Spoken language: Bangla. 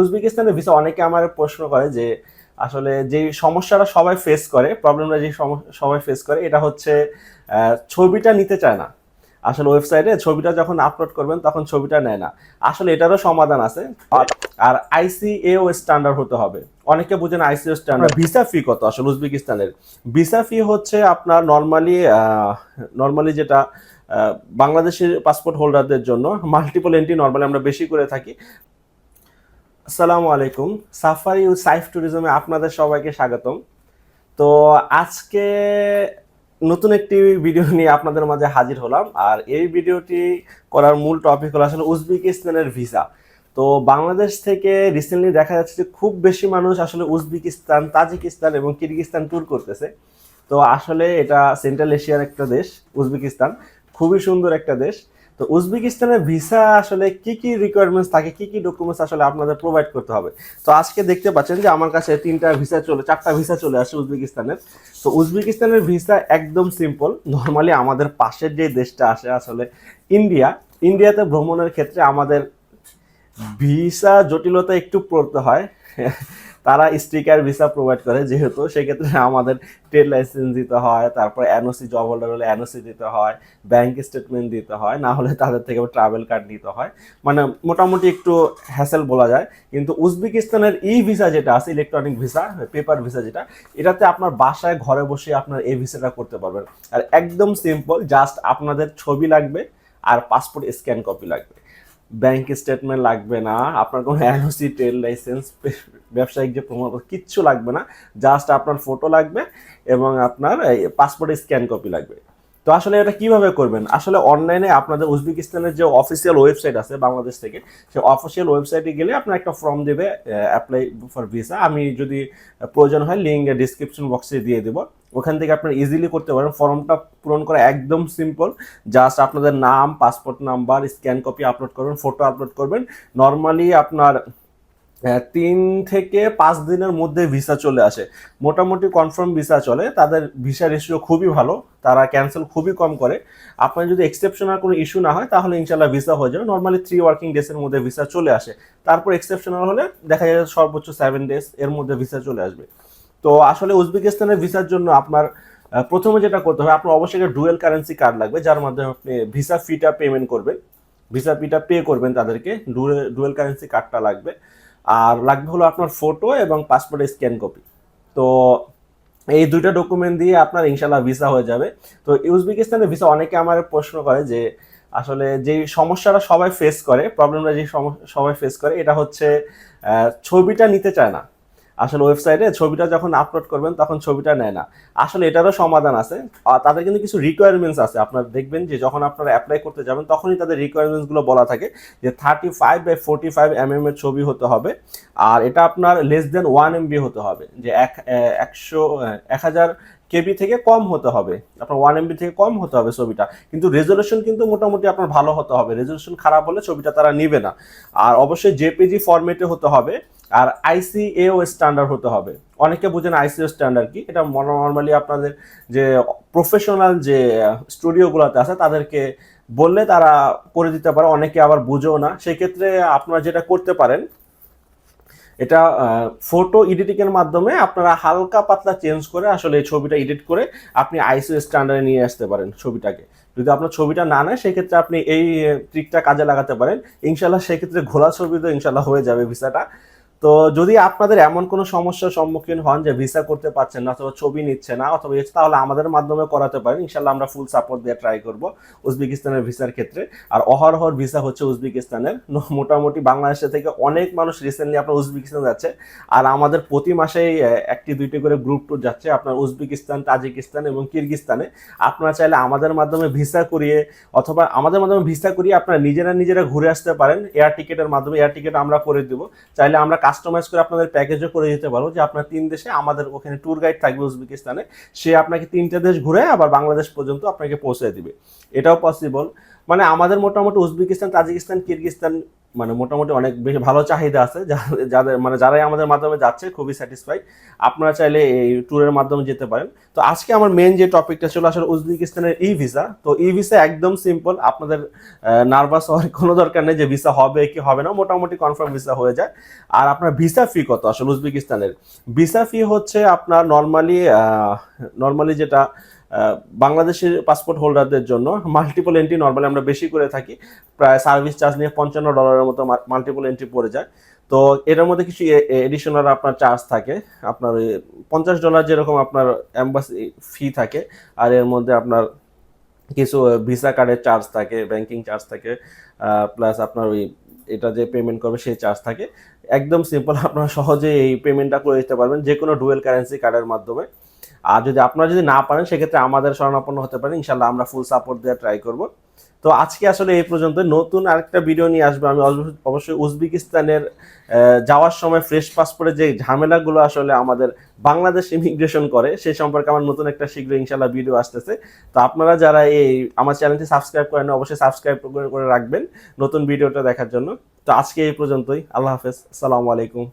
উজবেকিস্তানের ভিসা অনেকে আমার প্রশ্ন করে যে আসলে যে সমস্যাটা সবাই ফেস করে প্রবলেমটা যে সবাই ফেস করে, এটা হচ্ছে ছবিটা নিতে চায় না। আসলে ওয়েবসাইটে ছবিটা যখন আপলোড করবেন তখন ছবিটা নেয় না। আসলে এটারও সমাধান আছে। আর আইসিএও স্ট্যান্ডার্ড হতে হবে। অনেকে বুঝেন আইসিও স্ট্যান্ডার্ড ভিসা ফি কত আসলে উজবেকিস্তানের? ভিসা ফি হচ্ছে আপনার নর্মালি নর্মালি যেটা বাংলাদেশের পাসপোর্ট হোল্ডারদের জন্য মাল্টিপল এন্ট্রি নর্মালি আমরা বেশি করে থাকি। আসসালামু আলাইকুম। সাফারি ও সাইফ ট্যুরিজমে আপনাদের সবাইকে স্বাগতম। তো আজকে নতুন একটি ভিডিও নিয়ে আপনাদের মাঝে হাজির হলাম। আর এই ভিডিওটি করার মূল টপিক হলো আসলে উজবেকিস্তানের ভিসা তো বাংলাদেশ থেকে রিসেন্টলি দেখা যাচ্ছে যে খুব বেশি মানুষ আসলে উজবেকিস্তান, তাজিকিস্তান এবং কিরগিস্তান ট্যুর করতেছে। তো আসলে এটা সেন্ট্রাল এশিয়ার একটা দেশ, উজবেকিস্তান। খুবই সুন্দর একটা দেশ। তো উজবেকিস্তানের ভিসা আসলে কি কি রিকোয়ারমেন্টস থাকে, কি কি ডকুমেন্টস আসলে আপনাদের প্রোভাইড করতে হবে? তো আজকে দেখতে পাচ্ছেন যে আমার কাছে তিনটা ভিসা চলে, চারটা ভিসা চলে আসে উজবেকিস্তানের। তো উজবেকিস্তানের ভিসা একদম সিম্পল নর্মালি আমাদের পাশের যে দেশটা আসে আসলে ইন্ডিয়া, ইন্ডিয়াতে ভ্রমণের ক্ষেত্রে আমাদের ভিসা জটিলতা একটু পড়তে হয়। তারা স্টিকার ভিসা প্রোভাইড করে, যেহেতু সেক্ষেত্রে আমাদের ট্রেড লাইসেন্স দিতে হয়, তারপর এনওসি জব হোল্ডার হলে এনওসি দিতে হয় ব্যাংক স্টেটমেন্ট দিতে হয়, না হলে তাদের থেকে ট্রাভেল কার্ড নিতে হয়। মানে মোটামুটি একটু হ্যাসেল বলা যায়। কিন্তু উজবেকিস্তানের ই ভিসা যেটা আছে ইলেকট্রনিক ভিসা পেপার ভিসা যেটা, এটাতে আপনার বাসায় ঘরে বসে আপনার এই ভিসাটা করতে পারবেন। আর একদম সিম্পল জাস্ট আপনাদের ছবি লাগবে আর পাসপোর্ট স্ক্যান কপি লাগবে। ব্যাংক স্টেটমেন্ট লাগবে না, আপনার কোনো এনওসি ট্রেড লাইসেন্স ব্যবসায়িক যে প্রমাণপত্র কিচ্ছু লাগবে না জাস্ট আপনার ফটো লাগবে এবং আপনার পাসপোর্টের স্ক্যান কপি লাগবে। তো আসলে এটা কীভাবে করবেন? আসলে অনলাইনে আপনাদের উজবেকিস্তানের যে অফিসিয়াল ওয়েবসাইট আছে বাংলাদেশ থেকে, সেই অফিসিয়াল ওয়েবসাইটে গেলে আপনার একটা ফর্ম দেবে অ্যাপ্লাই ফর ভিসা আমি যদি প্রয়োজন হয় লিঙ্ক ডিসক্রিপশন বক্সে দিয়ে দেবো। ওখান থেকে আপনারা ইজিলি করতে পারেন। ফর্মটা পূরণ করা একদম সিম্পল জাস্ট আপনাদের নাম passport number scan copy upload করবেন ফটো আপলোড করবেন। নর্মালি আপনার তিন থেকে পাঁচ দিনের মধ্যে ভিসা চলে আসে। মোটামুটি কনফার্ম ভিসা চলে, তাদের ভিসা রেশিও খুবই ভালো, তারা ক্যান্সেল খুবই কম করে। আপনার যদি এক্সেপশনাল কোনো ইস্যু না হয়, তাহলে ইনশাল্লাহ ভিসা হয়ে যাবে। নর্মালি থ্রি ওয়ার্কিং ডেজের মধ্যে ভিসা চলে আসে। তারপর এক্সেপশনাল হলে দেখা যায় সর্বোচ্চ সেভেন ডেজ এর মধ্যে ভিসা চলে আসবে। তো আসলে উজবেকিস্তানের ভিসার জন্য আপনার প্রথমে যেটা করতে হবে, আপনার অবশ্যই ডুয়েল কারেন্সি কার্ড লাগবে, যার মাধ্যমে আপনি ভিসা ফিটা পেমেন্ট করবেন। ভিসা ফিটা পে করবেন তাদেরকে ডুয়েল কারেন্সি কার্ডটা লাগবে। আর লাগবে হলো আপনার ফটো এবং পাসপোর্টের স্ক্যান কপি তো এই দুইটা ডকুমেন্ট দিয়ে আপনার ইনশাল্লাহ ভিসা হয়ে যাবে। তো উজবেকিস্তানের ভিসা অনেকে আমার প্রশ্ন করে যে, আসলে যে সমস্যাটা সবাই ফেস করে প্রবলেমটা যে সবাই ফেস করে, এটা হচ্ছে ছবিটা নিতে চায় না। আসলে ওয়েবসাইটে ছবিটা যখন আপলোড করবেন, তখন ছবিটা নেয় না। আসলে এটারও সমাধান আছে। তাদের কিন্তু কিছু রিকোয়ারমেন্টস আছে। আপনারা দেখবেন যে, যখন আপনারা অ্যাপ্লাই করতে যাবেন, তখনই তাদের রিকোয়ারমেন্টসগুলো বলা থাকে যে thirty five by forty five M এর ছবি হতে হবে। আর এটা আপনার লেস দেন ওয়ান এমবি হতে হবে। যে, এক একশো এক হাজার কেবি থেকে কম হতে হবে। আপনার ওয়ান এমবি থেকে কম হতে হবে ছবিটা। কিন্তু রেজলিউশন কিন্তু মোটামুটি আপনার ভালো হতে হবে। রেজলিউশন খারাপ হলে ছবিটা তারা নিবে না। আর অবশ্যই জেপিজি ফরম্যাটে হতে হবে। আর আইসিএও স্ট্যান্ডার্ড হতে হবে। অনেকে বুঝেন আইসিও স্ট্যান্ডার্ড কি? এটা নর্মালি আপনাদের যে প্রফেশনাল যে স্টুডিওগুলোতে আছে, তাদেরকে বললে তারা করে দিতে পারে। অনেকে আবার বুঝেও না। সেক্ষেত্রে আপনারা যেটা করতে পারেন এটা ফটো এডিটিং এর মাধ্যমে আপনারা হালকা পাতলা চেঞ্জ করে আসলে এই ছবিটা এডিট করে আপনি আইসিও স্ট্যান্ডার্ডে নিয়ে আসতে পারেন ছবিটাকে। যদি আপনার ছবিটা না নেয়, সেক্ষেত্রে আপনি এই ট্রিকটা কাজে লাগাতে পারেন। ইনশাল্লাহ সেক্ষেত্রে ঘোলা ছবি তো ইনশাল্লাহ হয়ে যাবে ভিসাটা। তো যদি আপনাদের এমন কোনো সমস্যার সম্মুখীন হন যে ভিসা করতে পারছেন না অথবা ছবি নিচ্ছে না অথবা ইচ্ছে, তাহলে আমাদের মাধ্যমে করাতে পারেন। ইনশাল্লাহ আমরা ফুল সাপোর্ট দিয়ে ট্রাই করব উজবেকিস্তানের ভিসার ক্ষেত্রে। আর অহরহর ভিসা হচ্ছে উজবেকিস্তানের। মোটামুটি বাংলাদেশে থেকে অনেক মানুষ রিসেন্টলি আপনার উজবেকিস্তান যাচ্ছে। আর আমাদের প্রতি মাসেই একটি দুইটি করে গ্রুপ ট্যুর যাচ্ছে আপনার উজবেকিস্তান তাজিকিস্তান এবং কিরগিস্তানে। আপনারা চাইলে আমাদের মাধ্যমে ভিসা করিয়ে অথবা আমাদের মাধ্যমে ভিসা করিয়ে আপনারা নিজেরা নিজেরা ঘুরে আসতে পারেন। এয়ার টিকেটের মাধ্যমে এয়ার টিকেট আমরা করে দিব। চাইলে আমরা কাস্টমাইজ করে আপনাদের প্যাকেজও করে দিতে পারব যে আপনার তিন দেশে আমাদের ওখানে ট্যুর গাইড থাকবে উজবেকিস্তানে। সে আপনাকে তিনটা দেশ ঘুরে আবার বাংলাদেশ পর্যন্ত আপনাকে পৌঁছে দিবে। এটাও পসিবল মানে আমাদের মোটামুটি উজবেকিস্তান, তাজিকিস্তান, কিরগিস্তান মানে মোটামুটি অনেক বেশি ভালো চাহিদা আছে যাদের মানে যারাই আমাদের মাধ্যমে যাচ্ছে খুবই স্যাটিসফাই আপনারা চাইলে এই ট্যুরের মাধ্যমে যেতে পারেন। তো আজকে আমার মেন যে টপিকটা ছিল আসলে উজবেকিস্তানের ই ভিসা তো ই ভিসা একদম সিম্পল আপনাদের নার্ভাস হওয়ার কোনো দরকার নেই যে ভিসা হবে কি হবে না, মোটামুটি কনফার্ম ভিসা হয়ে যায়। আর আপনার ভিসা ফি কত আসলে উজবেকিস্তানের? ভিসা ফি হচ্ছে আপনার নর্মালি নর্মালি যেটা বাংলাদেশের পাসপোর্ট হোল্ডারদের জন্য মাল্টিপল এন্ট্রি নর্মালি আমরা বেশি করে থাকি। প্রায় সার্ভিস চার্জ নিয়ে পঞ্চান্ন ডলারের মতো মাল্টিপল এন্ট্রি পড়ে যায়। তো এটার মধ্যে কিছু এডিশনাল আপনার চার্জ থাকে। আপনার পঞ্চাশ ডলার যেরকম আপনার অ্যাম্বাসি ফি থাকে, আর এর মধ্যে আপনার কিছু ভিসা কার্ডের চার্জ থাকে ব্যাংকিং চার্জ থাকে প্লাস আপনার ওই এটা যে পেমেন্ট করবে সেই চার্জ থাকে। একদম সিম্পল আপনারা সহজে এই পেমেন্টটা করে দিতে পারবেন যে কোনো ডুয়েল কারেন্সি কার্ডের মাধ্যমে। আর যদি আপনারা যদি না পারেন, সেক্ষেত্রে আমাদের শরণাপন্ন হতে পারেন। ইনশাল্লাহ আমরা ফুল সাপোর্ট দেওয়ার ট্রাই করব। তো আজকে আসলে এই পর্যন্ত। নতুন আরেকটা ভিডিও নিয়ে আসব। আমি অবশ্যই উজবেকিস্তানের যাওয়ার সময় ফ্রেশ পাসপোর্টের যে ঝামেলাগুলো আসলে আমাদের বাংলাদেশ ইমিগ্রেশন করে সেই সম্পর্কে আমার নতুন একটা শীঘ্র ইনশাল্লাহ ভিডিও আসতেছে। তো আপনারা যারা এই আমার চ্যানেলটি সাবস্ক্রাইব করেন অবশ্যই সাবস্ক্রাইব করে রাখবেন নতুন ভিডিওটা দেখার জন্য। তো আজকে এই পর্যন্তই। আল্লাহ হাফেজ। আসসালামু আলাইকুম।